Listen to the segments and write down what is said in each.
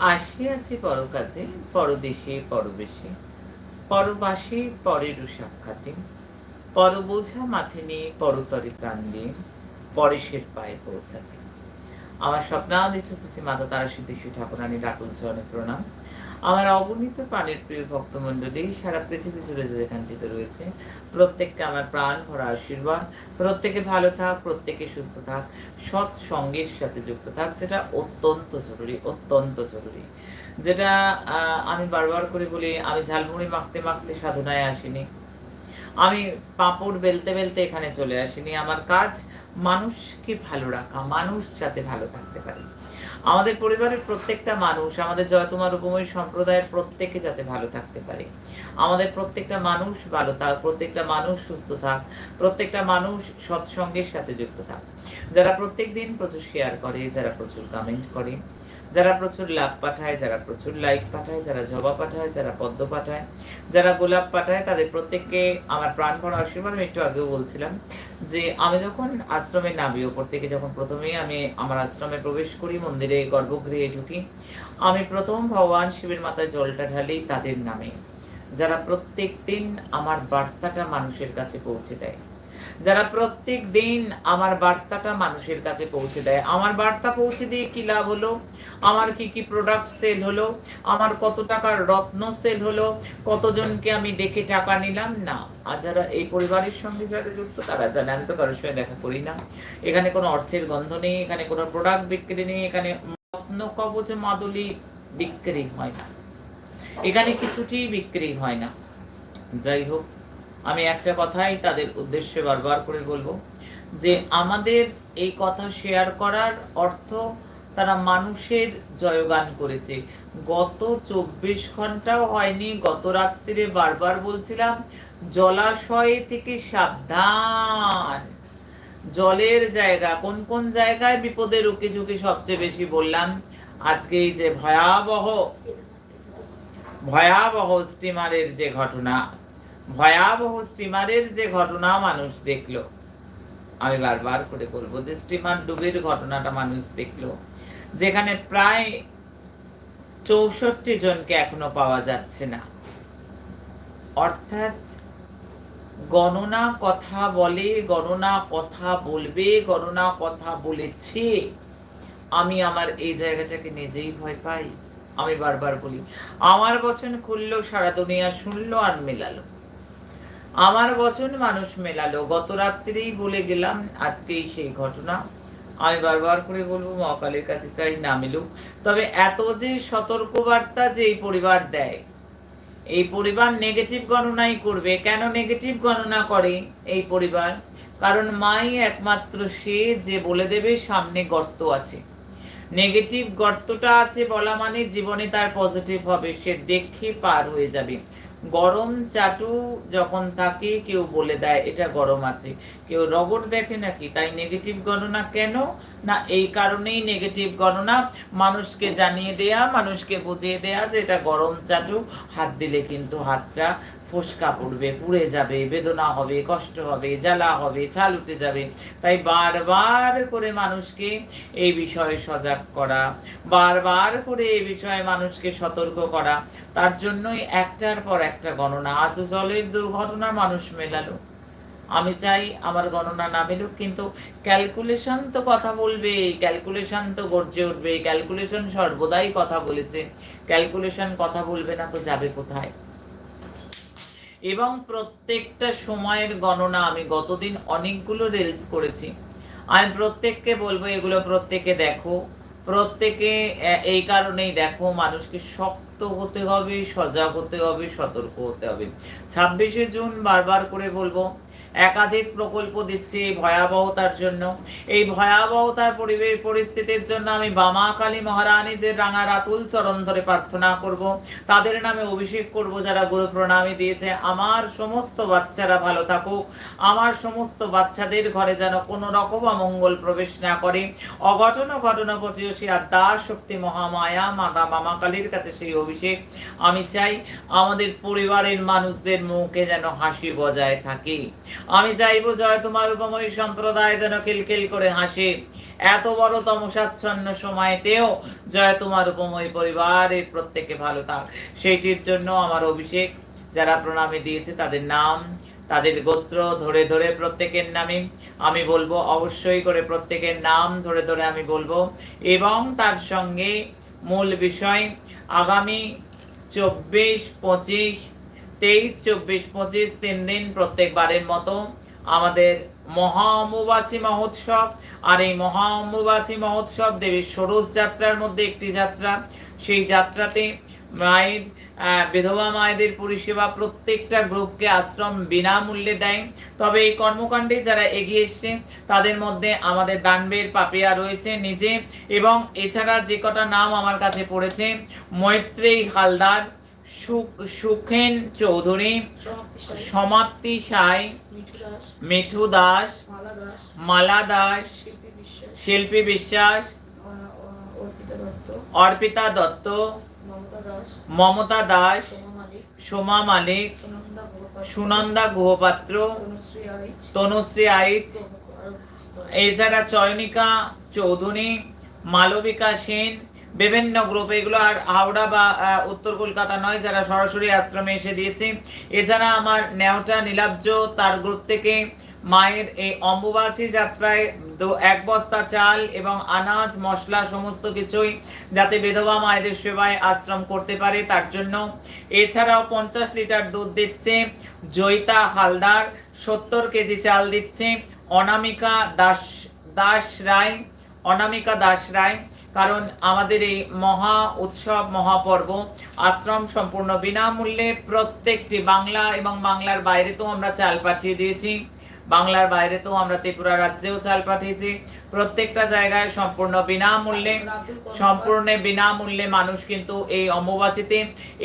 আসিয়াছি পরকাজে, পরদেশে, পরবেশে। পরবাসে পরেরও সাক্ষাতে পর বোঝা মাথে নিয়ে, পরতরে প্রাণ দিয়ে পরেশের পায়ে পৌঁছাতে। আমার স্বপ্নাদিষ্ট শ্রী মাতা তারা সিদ্ধেশ্বর শ্রী ঠাকুরানী ডাকুল চরণে প্রণাম। আমার অগণিত প্রাণের প্রিয় ভক্তমণ্ডলী, সারা পৃথিবী জুড়ে যেখানটিতে রয়েছে, প্রত্যেককে আমার প্রাণ ভরা আশীর্বাদ। প্রত্যেকে ভালো থাক, প্রত্যেকে সুস্থ থাক, সৎ সঙ্গের সাথে যুক্ত থাক, যেটা অত্যন্ত জরুরি অত্যন্ত জরুরি। যেটা আমি বারবার করে বলি, আমি ঝালমুড়ি মাখতে মাখতে সাধনায় আসিনি। আমি পাঁপড় বেলতে বেলতে এখানে চলে আসিনি। আমার কাজ, মানুষকে ভালো রাখা, মানুষ যাতে ভালো থাকতে পারে। আমাদের পরিবারের প্রত্যেকটা মানুষ, আমাদের জয়তুমার উপময় সম্প্রদায়ের প্রত্যেকে যাতে ভালো থাকতে পারে। আমাদের প্রত্যেকটা মানুষ ভালো থাক, প্রত্যেকটা মানুষ সুস্থ থাক, প্রত্যেকটা মানুষ সৎসঙ্গের সাথে যুক্ত থাক। যারা প্রত্যেক দিন প্রচুর শেয়ার করে, যারা প্রচুর কমেন্ট করে যারা প্রচুর লাভ পাঠায়, যারা প্রচুর লাইক পাঠায়, যারা জবা পাঠায়, যারা পদ্ম পাঠায়, যারা গোলাপ পাঠায়, তাদের প্রত্যেককে আমার প্রাণ ভরা আশীর্বাদ। আমি একটু আগেও বলছিলাম যে আমি যখন আশ্রমে নামি ওপর থেকে যখন প্রথমেই আমি আমার আশ্রমে প্রবেশ করি, মন্দিরে, গর্ভগৃহে ঢুকি, আমি প্রথম ভগবান শিবের মাথায় জলটা ঢালি তাদের নামে। যারা প্রত্যেক দিন আমার বার্তাটা মানুষের কাছে পৌঁছে দেয়। যারা প্রত্যেক দিন আমার বার্তাটা মানুষের কাছে পৌঁছে দেয়, আমার বার্তা পৌঁছে দিয়ে কি লাভ হলো? আমার কি কি প্রোডাক্ট সেল হলো? আমার কত টাকার রত্ন সেল হলো? কতজনকে আমি দেখে টাকা নিলাম? না। আর যারা এই পরিবারের সঙ্গে যারা যুক্ত, তারা জানে আমি তো কারোর সঙ্গে দেখা করি না। এখানে কোনো অর্থের গন্ধ নেই, এখানে কোনো প্রোডাক্ট বিক্রি নেই, এখানে রত্ন কবচ মাদুলি বিক্রি হয় না। এখানে কিছুটি বিক্রি হয় না। যাই হোক আমি একটা কথাই তাদের উদ্দেশ্যে বারবার করে বলব যে আমাদের এই কথা শেয়ার করার অর্থ তারা মানুষের জয়গান করেছে। গত চব্বিশ ঘন্টাও হয়নি, গত রাত্রিরে বারবার বলছিলাম, জলাশয় থেকে সাবধান। জলের জায়গা, কোন কোন জায়গায় বিপদের উকি ঝুঁকি সবচেয়ে বেশি বললাম? আজকে এই যে ভয়াবহ ভয়াবহ স্টিমারের যে ঘটনা ভয়াবহ স্টিমারের যে ঘটনা মানুষ দেখল, আমি বারবার করে বলব যে স্টিমার ডুবের ঘটনাটা মানুষ দেখল, যেখানে প্রায় চৌষট্টি জনকে এখনও পাওয়া যাচ্ছে না। অর্থাৎ গণনা কথা বলে, গণনা কথা বলবে, গণনা কথা বলেছে, আমি আমার এই জায়গাটাকে নিজেই ভয় পাই। আমি বারবার বলি, আমার বচন খুললো, সারা দুনিয়া শুনলো আর মেলালো। আমার বচন মানুষ মেলালো। গত রাত্রিরেই বলে গেলাম, আজকেই সেই ঘটনা। আমি বারবার করে বলব, মহাকালের কাছে চাই না মিলুক। তবে এত যে সতর্কবার্তা যে এই পরিবার দেয়, এই পরিবার নেগেটিভ গণনাই করবে। কেন নেগেটিভ গণনা করে এই পরিবার? কারণ মাই একমাত্র সে যে বলে দেবে, সামনে গর্ত আছে। নেগেটিভ গর্তটা আছে বলা মানে জীবনে তার পজিটিভ হবে। সে দেখে পার হয়ে যাবে। গরম চাটু যখন থাকে, কেউ বলে দেয়, এটা গরম আছে। কেউ রবট দেখে নাকি, তাই নেগেটিভ গণনা কেন? না, এই কারণেই নেগেটিভ গণনা। মানুষকে জানিয়ে দেয়া, মানুষকে বুঝিয়ে দেয়া যে এটা গরম চাটু, হাত দিলে কিন্তু হাতটা ফোসকা পড়বে পুড়ে যাবে, বেদনা হবে, কষ্ট হবে, জ্বালা হবে, ছাল উঠে যাবে। তাই বারবার করে মানুষকে এই বিষয়ে সজাগ করা, বারবার করে এই বিষয়ে মানুষকে সতর্ক করা, তার জন্যই একটার পর একটা গণনা। আজ জলের দুর্ঘটনা মানুষ মেলালো। আমি চাই আমার গণনা না মেলুক, কিন্তু ক্যালকুলেশন তো কথা বলবে ক্যালকুলেশন তো গর্জে উঠবে ক্যালকুলেশন সর্বদাই কথা বলেছে। ক্যালকুলেশন কথা বলবে না তো যাবে কোথায়? এবং প্রত্যেকটা সময়ের গণনা আমি গতদিন অনেকগুলো রিলস করেছি। আমি প্রত্যেককে বলব, এগুলো প্রত্যেকে দেখো। প্রত্যেকে এই কারণেই দেখো মানুষকে শক্ত হতে হবে, সজাগ হতে হবে, সতর্ক হতে হবে। ছাব্বিশে জুন বারবার করে বলব একাধিক প্রকল্প দিচ্ছে এই ভয়াবহতার জন্য। এই ভয়াবহতার পরিবেশ পরিস্থিতির জন্য আমি বামা কালী মহারানীদের রাঙা রাতুল চরণ ধরে প্রার্থনা করব, তাদের নামে অভিষেক করব যারা গুরু প্রণামী দিয়েছে। আমার সমস্ত বাচ্চারা ভালো থাকুক। আমার সমস্ত বাচ্চাদের ঘরে যেন কোনো রকম অমঙ্গল প্রবেশ না করে। অঘটন ঘটনা প্রতিবেশী আদ্যা শক্তি মহামায়া মাতা মামা কালীর কাছে সেই অভিষেক। আমি চাই আমাদের পরিবারের মানুষদের মুখে যেন হাসি বজায় থাকে। আমি চাইব জয় তোমার উপময় সম্প্রদায় যেন খিলখিল করে হাসে। এত বড় তমসাচ্ছন্ন সময়তেও জয় তোমার উপময় পরিবারের প্রত্যেকে ভালো থাক। সেইটির জন্য আমার অভিষেক, যারা প্রণামে দিয়েছে তাদের নাম, তাদের গোত্র ধরে ধরে প্রত্যেকের নামে আমি বলব, অবশ্যই করে প্রত্যেকের নাম ধরে ধরে আমি বলব। এবং তার সঙ্গে মূল বিষয়, আগামী চব্বিশ, পঁচিশ তেইশ, চব্বিশ, পঁচিশ, তিন দিন প্রত্যেকবারের মতো আমাদের মহা অম্বুবাচী মহোৎসব। আর এই মহা অম্বুবাচী মহোৎসব দেবীর ষোড়শ যাত্রার মধ্যে একটি যাত্রা। সেই যাত্রাতে মায়ের বিধবা মায়েদের পরিষেবা প্রত্যেকটা গ্রুপকে আশ্রম বিনামূল্যে দেয়। তবে এই কর্মকাণ্ডে যারা এগিয়ে এসছে, তাদের মধ্যে আমাদের দানবের পাপিয়া রয়েছে নিজে। এবং এছাড়া যে কটা নাম আমার কাছে পড়েছে, মৈত্রেয়ী হালদার সুখেন চৌধুরী সমাপ্তি সাই। মিঠু দাস। মালা দাস। শিল্পী বিশ্বাস। অর্পিতা দত্ত। মমতা দাস। সোমা মালিক। সুনন্দা গুহপাত্র তনুশ্রী আইচ। এছাড়া চয়নিকা চৌধুরী মালবিকা সেন বিভিন্ন গ্রুপ এগুলো আর হাওড়া বা উত্তর কলকাতা নয়, যারা সরাসরি আশ্রমে এসে দিয়েছে। এছাড়া আমার নেওটা নীলাব্জ, তার গ্রুপ থেকে মায়ের এই অম্বুবাচী যাত্রায় এক বস্তা চাল এবং আনাজ, মশলা সমস্ত কিছুই যাতে বিধবা মায়েদের সেবায় আশ্রম করতে পারে তার জন্য। এছাড়াও পঞ্চাশ লিটার দুধ দিচ্ছে জয়িতা হালদার, সত্তর কেজি চাল দিচ্ছে অনামিকা দাস দাস রায়, অনামিকা দাস রায়। কারণ আমাদের এই মহা উৎসব মহাপর্ব আশ্রম সম্পূর্ণ বিনামূল্যে প্রত্যেকটি বাংলা এবং বাংলার বাইরে তো আমরা চাল পাঠিয়ে দিয়েছি। বাংলার বাইরে তো আমরা ত্রিপুরা রাজ্যেও চাল পাঠিয়েছি। প্রত্যেকটা জায়গায় সম্পূর্ণ বিনামূল্যে সম্পূর্ণ বিনামূল্যে মানুষ কিন্তু এই অম্বুবাচীতে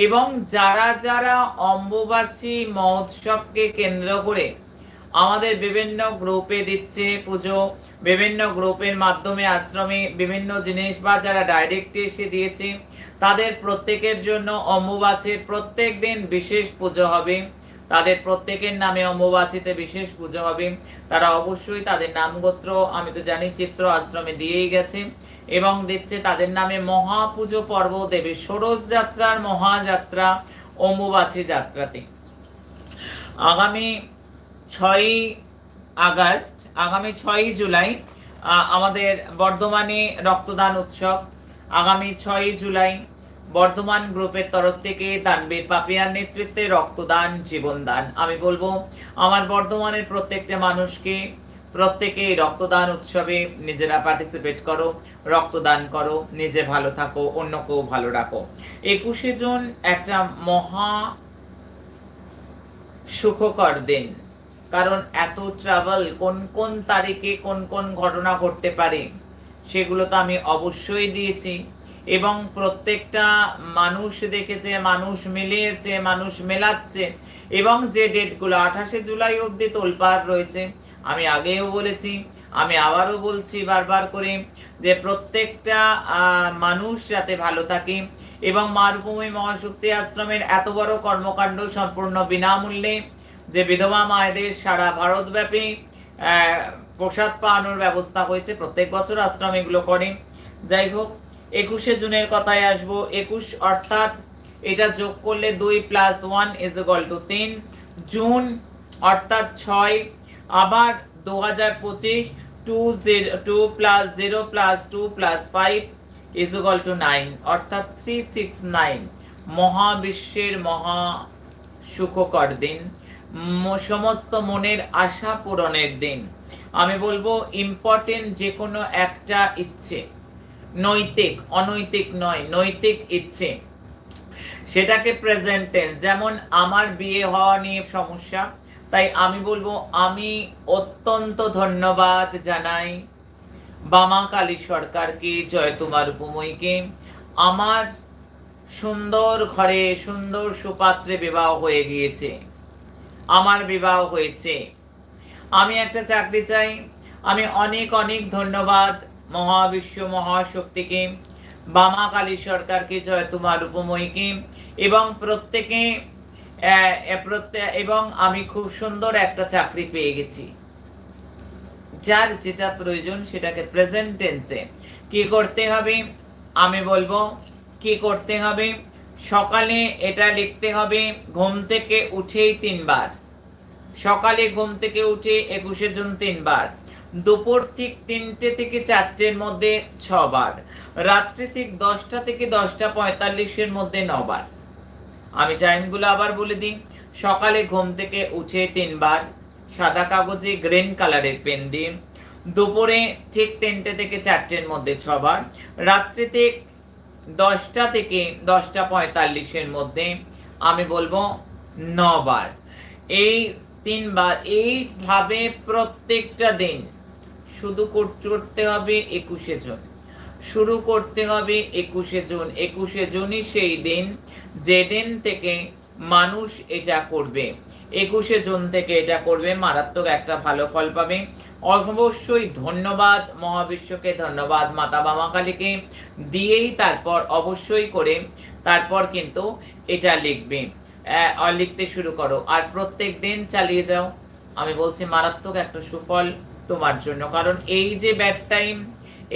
এবং যারা যারা অম্বুবাচী মহোৎসবকে কেন্দ্র করে আমাদের বিভিন্ন গ্রুপে দিচ্ছে পুজো, বিভিন্ন গ্রুপের মাধ্যমে আশ্রমে বিভিন্ন জিনিস বা যারা ডাইরেক্ট এসে দিয়েছে, তাদের প্রত্যেকের জন্য অম্বুবাচীর প্রত্যেক দিন বিশেষ পুজো হবে। তাদের প্রত্যেকের নামে অম্বুবাচীতে বিশেষ পুজো হবে। তারা অবশ্যই তাদের নাম গোত্র আমি তো জানি চিত্র আশ্রমে দিয়েই গেছে এবং দিচ্ছে তাদের নামে মহাপুজো পর্ব দেবে, ষোড়শ যাত্রার মহাযাত্রা অম্বুবাচী যাত্রাতে। আগামী ছয়ই আগস্ট, আগামী ছয়ই জুলাই আমাদের বর্ধমানে রক্তদান উৎসব। আগামী ছয়ই জুলাই, বর্ধমান গ্রুপের তরফ থেকে দানবীর পাপিয়ার নেতৃত্বে রক্তদান, জীবনদান। আমি বলব, আমার বর্ধমানের প্রত্যেকটা মানুষকে প্রত্যেকে এই রক্তদান উৎসবে নিজেরা পার্টিসিপেট করো, রক্তদান করো, নিজে ভালো থাকো, অন্যকেও ভালো রাখো। একুশে জুন একটা মহা সুখকর দিন। কারণ এত ট্রাভেল কোন কোন তারিখে কোন কোন ঘটনা ঘটতে পারে, সেগুলো তো আমি অবশ্যই দিয়েছি। এবং প্রত্যেকটা মানুষ দেখেছে, মানুষ মিলিয়েছে, মানুষ মেলাচ্ছে, এবং যে ডেটগুলো আঠাশে জুলাই অবধি তোলপার রয়েছে, আমি আগেও বলেছি, আমি আবারও বলছি বারবার করে যে প্রত্যেকটা মানুষ যাতে ভালো থাকে, এবং মারুভূমি মহাশক্তি আশ্রমের এত বড় কর্মকাণ্ড সম্পূর্ণ বিনামূল্যে যে বিধবা মায়েদের সারা ভারতব্যাপী প্রসাদ পাওয়ানোর ব্যবস্থা হয়েছে। প্রত্যেক বছর আশ্রম এগুলো করে। যাই হোক, একুশে জুনের কথায় আসব। একুশ অর্থাৎ এটা যোগ করলে দুই plus one is equal to তিন। জুন অর্থাৎ ছয়। আবার দু হাজার পঁচিশ two zero two plus zero plus two plus five is equal to nine অর্থাৎ থ্রি সিক্স নাইন মহাবিশ্বের মহা সুখকর দিন। সমস্ত মনের আশা পূরণের দিন। আমি বলব ইম্পর্টেন্ট যে কোনো একটা ইচ্ছে, নৈতিক, অনৈতিক নয়, নৈতিক ইচ্ছে, সেটাকে প্রেজেন্ট যেমন আমার বিয়ে হওয়া নিয়ে সমস্যা, তাই আমি বলব, আমি অত্যন্ত ধন্যবাদ জানাই বামা কালী সরকারকে, জয় তোমার উপময়কে। আমার সুন্দর ঘরে সুন্দর সুপাত্রে বিবাহ হয়ে গিয়েছে। আমার বিবাহ হয়েছে। আমি একটা চাকরি চাই। আমি অনেক অনেক ধন্যবাদ মহাবিশ্ব মহাশক্তিকে, বামা কালী সরকারকে জয় তোমার উপময়কে এবং প্রত্যেকে এবং আমি খুব সুন্দর একটা চাকরি পেয়ে গেছি। যার যেটা প্রয়োজন সেটাকে প্রেজেন্ট টেন্সে কি করতে হবে? আমি বলব, কি করতে হবে? সকালে এটা লিখতে হবে, ঘুম থেকে উঠেই তিনবার। সকালে ঘুম থেকে উঠে একুশে জুন তিনবার। দুপুর ঠিক তিনটে থেকে চারটের মধ্যে ছবার। রাত্রি ঠিক দশটা থেকে দশটা পঁয়তাল্লিশের মধ্যে নবার। আমি টাইমগুলো আবার বলে দিই। সকালে ঘুম থেকে উঠে তিনবার। সাদা কাগজে গ্রিন কালারের পেন দিয়ে। দুপুরে ঠিক তিনটে থেকে চারটের মধ্যে ছবার। রাত্রিতে দশটা থেকে দশটা পঁয়তাল্লিশের মধ্যে আমি বলব নবার। এই তিনবার, এইভাবে প্রত্যেকটা দিন শুধু করতে হবে একুশে জুন। শুরু করতে হবে একুশে জুন। একুশে জুনই সেই দিন যেদিন থেকে মানুষ এটা করবে। একুশে জুন থেকে এটা করবে, মারাত্মক একটা ভালো ফল পাবে। অবশ্যই ধন্যবাদ মহাবিশ্বকে, ধন্যবাদ মাতা বামা কালীকে দিয়েই তারপর অবশ্যই করে তারপর কিন্তু এটা লিখবে। লিখতে শুরু করো। আর প্রত্যেক দিন চালিয়ে যাও। আমি বলছি, মারাত্মক একটা সুফল তোমার জন্য। কারণ এই যে ব্যাড টাইম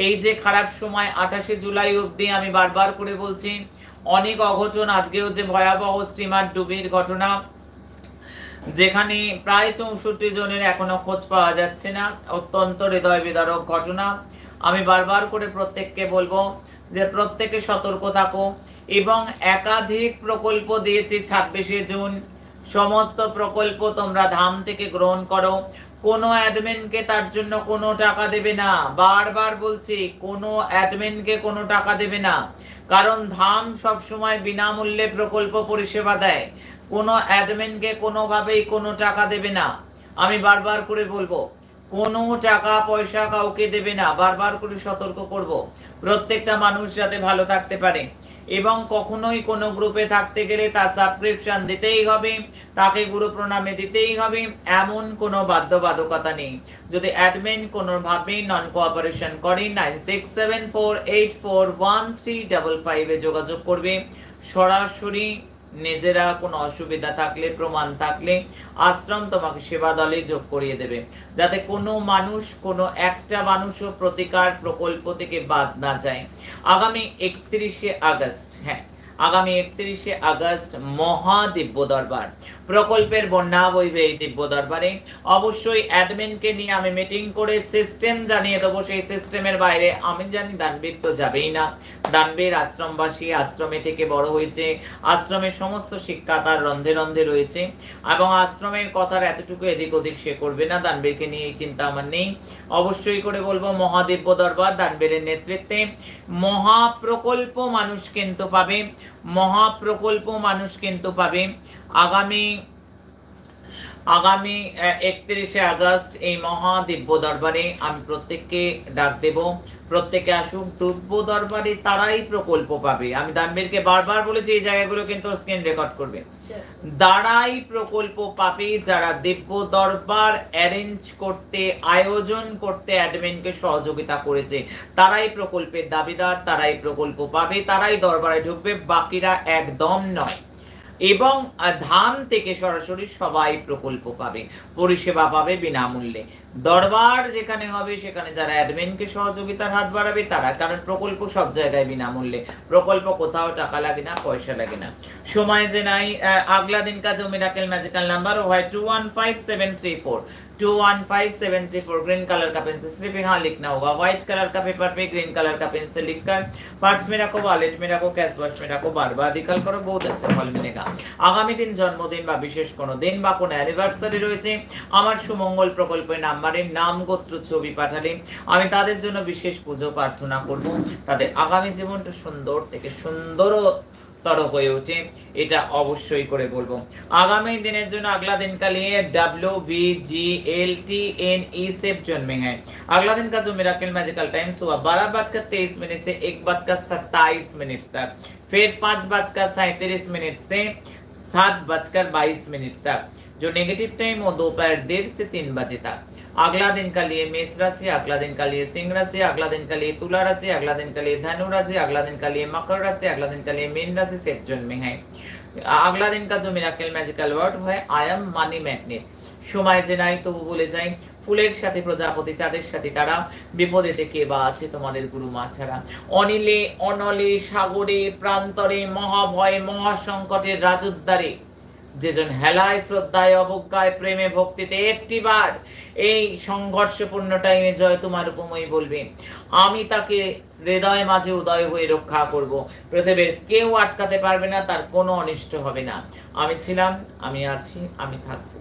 এই যে খারাপ সময়, আঠাশে জুলাই অবধি আমি বারবার করে বলছি, অনেক অঘটন আজকেও যে ভয়াবহ স্টিমার ডুবির ঘটনা যেখানে প্রায় চৌষট্টি জনের এখনও খোঁজ পাওয়া যাচ্ছে না, অত্যন্ত হৃদয় বিদারক ঘটনা। আমি বারবার করে প্রত্যেককে বলব যে প্রত্যেকে সতর্ক থাকো এবং একাধিক প্রকল্প দিয়েছি ছাব্বিশে জুন। সমস্ত প্রকল্প তোমরা ধাম থেকে গ্রহণ করো। কোনো অ্যাডমিনকে তার জন্য কোনো টাকা দেবে না। বারবার বলছি, কোনো অ্যাডমিনকে কোনো টাকা দেবে না। কারণ ধাম সবসময় বিনামূল্যে প্রকল্প পরিষেবা দেয়। কোনো অ্যাডমিনকে কোনোভাবেই কোনো টাকা দেবে না। আমি বারবার করে বলব, কোনো টাকা, পয়সা কাউকে দেবে না। বারবার করে সতর্ক করব, প্রত্যেকটা মানুষ যাতে ভালো থাকতে পারে। এবং কখনোই কোনো গ্রুপে থাকতে গেলে তার সাবস্ক্রিপশন দিতেই হবে, তাকে গুরু প্রণামে দিতেই হবে, এমন কোনো বাধ্যবাধকতা নেই। যদি অ্যাডমিন কোনোভাবে নন কোঅপারেশন করে nine six seven four eight four one three double ফাইভে যোগাযোগ করবে, সরাসরি নিজেরা কোনো অসুবিধা থাকলে, প্রমাণ থাকলে আশ্রম তোমাকে সেবা দলে যোগ করিয়ে দেবে। যাতে কোনো মানুষ, কোনো একটা মানুষও প্রতিকার প্রকল্প থেকে বাদ না যায়। আগামী একত্রিশে আগস্ট হ্যাঁ আগামী একত্রিশে আগস্ট মহা দিব্য দরবার প্রকল্পের বন্যা বইবে এই দিব্য দরবারে অবশ্যই অ্যাডমিনকে নিয়ে আমি মিটিং করে সিস্টেম জানিয়ে দেবো। সেই সিস্টেমের বাইরে আমি জানি দানবীর তো যাবেই না। দানবীর আশ্রমবাসী, আশ্রমে থেকে বড় হয়েছে। আশ্রমের সমস্ত শিক্ষা তার রন্ধে রন্ধে রয়েছে। এবং আশ্রমের কথার এতটুকু এদিক ওদিক সে করবে না। দানবীরকে নিয়ে এই চিন্তা আমার নেই। অবশ্যই করে বলব মহাদিব্য দরবার দানবীরের নেতৃত্বে মহাপ্রকল্প মানুষ কিন্তু পাবে। মহাপ্রকল্প মানুষ কিন্তু পাবে। আগামী আগামী একত্রিশে আগস্ট এই মহা দিব্য দরবারে আমি প্রত্যেককে ডাক দেব। প্রত্যেকে আসুক, দিব্য দরবারে তারাই প্রকল্প পাবে। আমি দানবীরকে বারবার বলেছি, এই জায়গাগুলো কিন্তু স্ক্রিন রেকর্ড করবে। দ্বারাই প্রকল্প পাবে যারা দিব্য দরবার অ্যারেঞ্জ করতে, আয়োজন করতে অ্যাডমিনকে সহযোগিতা করেছে। তারাই প্রকল্পের দাবিদার, তারাই প্রকল্প পাবে, তারাই দরবারে ঢুকবে, বাকিরা একদম নয়। এবং ধাম থেকে সরাসরি সবাই প্রকল্প পাবে, পরিষেবা পাবে বিনামূল্যে। দরবার যেখানে হবে, সেখানে যারা অ্যাডমিনকে সহযোগিতার হাত বাড়াবে, তারা, কারণ প্রকল্প সব জায়গায় বিনামূল্যে। প্রকল্প কোথাও টাকা লাগে না, পয়সা লাগে না। সময় যে নাই আগলা দিন কাজ miracle magical number why two one five seven three four two one five seven three four green colour का पेन से सिर्फ यहाँ लिखना होगा व्हाइट कलर का पेपर पे ग्रीन कलर का पेन से लिखकर पर्स में रखो वॉलेट में रखो कैश बॉक्स में रखो बार बार रिकल करो बहुत अच्छा फल मिलेगा আগামী দিন জন্মদিন বা বিশেষ কোনো দিন বা কোনো অ্যানিভার্সারি রয়েছে আমার সুমঙ্গল প্রকল্পের নাম্বারে নাম গোত্র ছবি পাঠালে আমি তাদের জন্য বিশেষ পুজো প্রার্থনা করব তাদের আগামী জীবনটা সুন্দর থেকে সুন্দরতর হয়ে ওঠে এটা অবশ্যই করে বলবো আগামী দিনের জন্য अगला दिन का लिए W V G L T N E safe जन्मे हैं अगला दिन का जो मिराकल मैजिकल टाइम सुबह बारह बजकर तेईस मिनट से एक बजकर सत्ताईस मिनट तक फिर पाँच बजकर सैंतीस मिनट से सात बजकर बाईस मिनट तक जो नेगेटिव टाइम वो दोपहर डेढ़ से तीन बजे तक अगला दिन का लिए मेष राशि अगला दिन का लिए सिंह राशि अगला दिन का लिए तुला राशि अगला दिन का लिए धनु राशि अगला दिन का लिए मकर राशि अगला दिन का लिए मीन राशि सेफ जोन में है আগলা দিন কা जो मिराकल मैजिकल वर्ड है आई एम মানি ম্যাগনেট সময় যে নাই তবু বলে যাই ফুলের সাথে প্রজাপতি চাঁদের সাথে তারা বিপদেতে কে বা আছে তোমাদের গুরু মা ছাড়া অনিলে অনলে সাগরে প্রান্তরে মহাভয় মহাসংকটের রাজোদ্দারে যেজন হেলায় শ্রদ্ধায় অবজ্ঞায় প্রেমে ভক্তিতে একটিবার এই সংঘর্ষপূর্ণ টাইমে জয় তোমার উপময় বলবে। আমি তাকে হৃদয় মাঝে উদয় হয়ে রক্ষা করব। পৃথিবীর কেউ আটকাতে পারবে না, তার কোনো অনিষ্ট হবে না। আমি ছিলাম, আমি আছি, আমি থাকব।